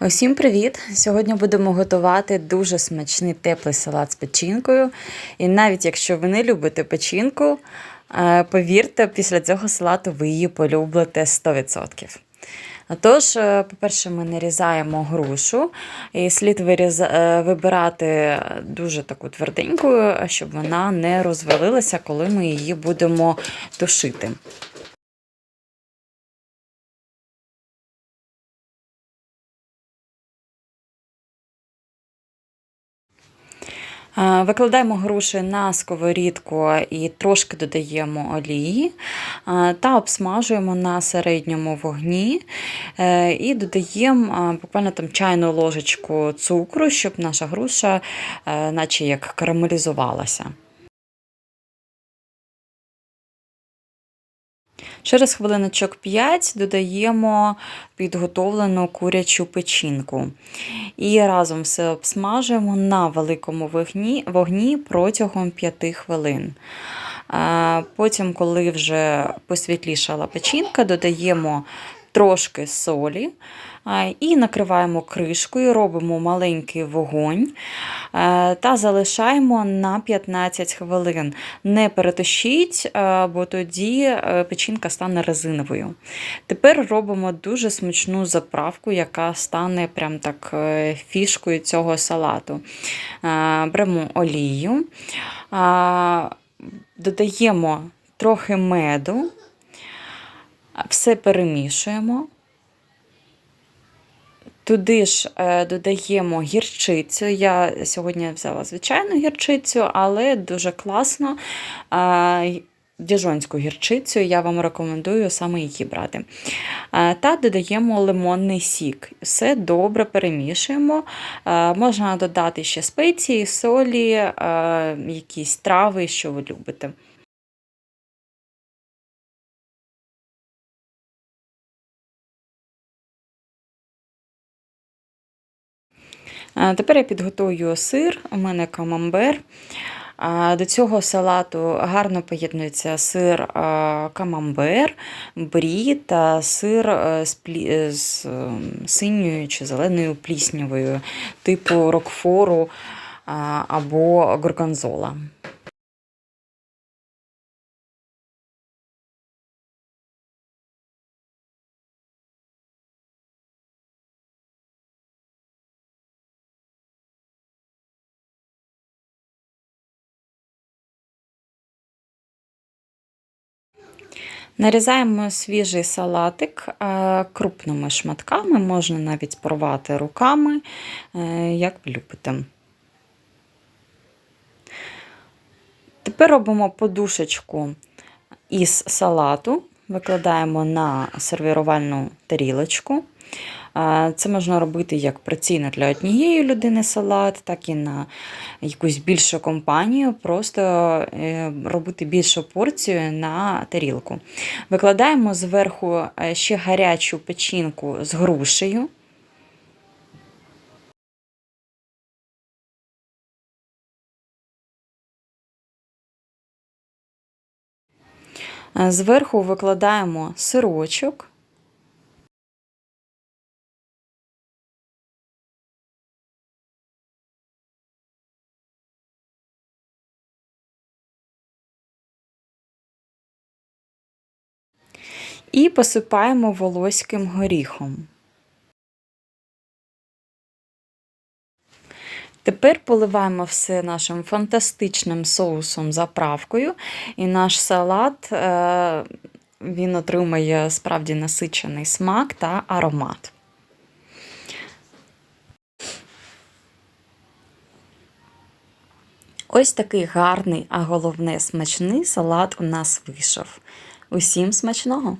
Усім привіт! Сьогодні будемо готувати дуже смачний теплий салат з печінкою. І навіть якщо ви не любите печінку, е, повірте, після цього салату ви її полюбите 100%. Тож, по-перше, ми нарізаємо грушу, і слід е, вибирати дуже таку тверденьку, щоб вона не розвалилася, коли ми її будемо тушити. Викладаємо груші на сковорідку і трошки додаємо олії е, та обсмажуємо на середньому вогні е, і додаємо е, буквально там чайну ложечку цукру, щоб наша груша е, наче як карамелізувалася. Через хвилиночок 5 додаємо підготовлену курячу печінку. І разом все обсмажуємо на великому вогні, вогні протягом 5 хвилин. Потім, коли вже посвітлішала печінка, додаємо трошки солі і накриваємо кришкою, робимо маленький вогонь та залишаємо на 15 хвилин. Не перетощіть, бо тоді е, печінка стане резиновою. Тепер робимо дуже смачну заправку, яка стане прям так е, фішкою цього салату. Беремо олію, додаємо трохи меду. Все перемішуємо. Туди ж е, додаємо гірчицю. Я сьогодні взяла звичайну гірчицю, але дуже класно. е, Діжонську гірчицю, я вам рекомендую саме її брати. Е, Та додаємо лимонний сік. Все добре перемішуємо. Можна додати ще спеції, солі, якісь трави, що ви любите. Тепер я підготую сир, у мене камамбер. До цього салату гарно поєднується сир камамбер, брі та сир е, з, плі... е, з ем, синьою чи зеленою пліснявою, типу рокфору або горгонзола. Нарізаємо свіжий салатик е, крупними шматками, можна навіть порвати руками, е, як любите. Тепер робимо подушечку із салату, викладаємо на сервірувальну тарілочку. Це можна робити як праційно для однієї людини салат, так і на якусь більшу компанію, просто е, робити більшу порцію на тарілку. Викладаємо зверху е, ще гарячу печінку з грушею. Зверху викладаємо сирочок. І посипаємо волоським горіхом. Тепер поливаємо все нашим фантастичним соусом заправкою, і наш салат е, він отримає справді насичений смак та аромат. Ось такий гарний, а головне смачний салат у нас вийшов. Усім смачного!